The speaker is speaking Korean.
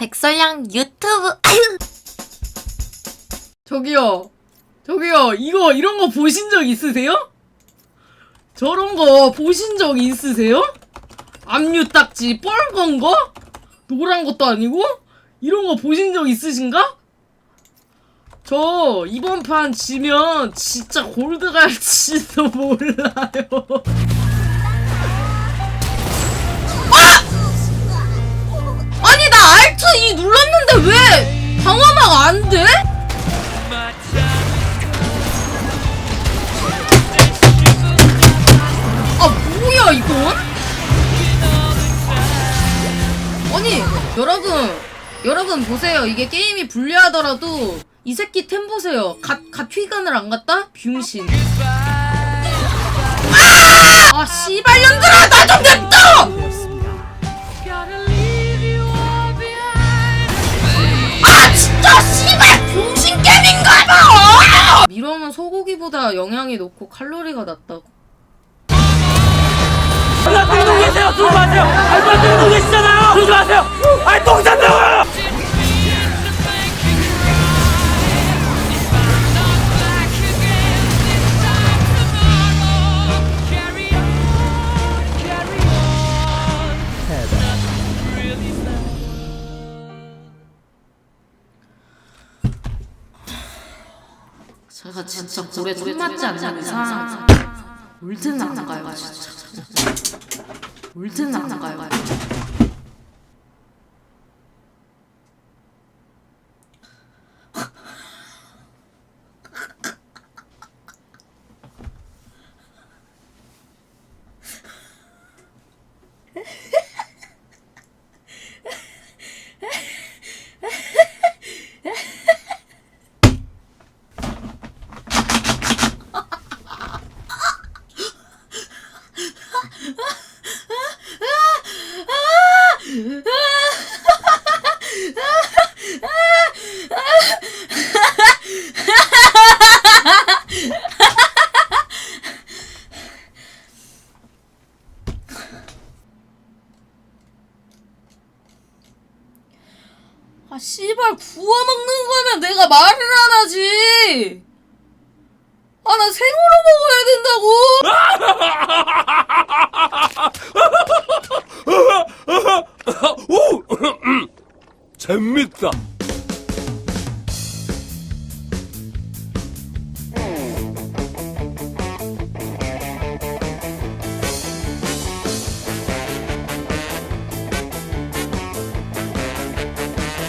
백설양 유튜브 저기요. 저기요. 이거 이런 거 보신 적 있으세요? 저런 거 보신 적 있으세요? 압류 딱지 뻘건 거? 노란 것도 아니고? 이런 거 보신 적 있으신가? 저 이번 판 지면 진짜 골드 갈지도 몰라요. 안 돼? 아 뭐야 이건? 아니 여러분 여러분 보세요 이게 게임이 불리하더라도 이 새끼 템 보세요 갓, 갓 휘간을 안 갔다? 병신 아! 아 씨발년들아 나 좀 냅둬! 미러는 소고기보다 영양이 높고 칼로리가 낮다고 야, 들고 계세요! 마세요! 알바 들고 계시잖아요! 들지 마세요! 제가 진짜 볼에 손 맞지 않는 이상 울든 안 가요 진짜. 울든 안 가요 씨발 구워 먹는 거면 내가 말을 안 하지 아 나 생으로 먹어야 된다고 오! 재밌다.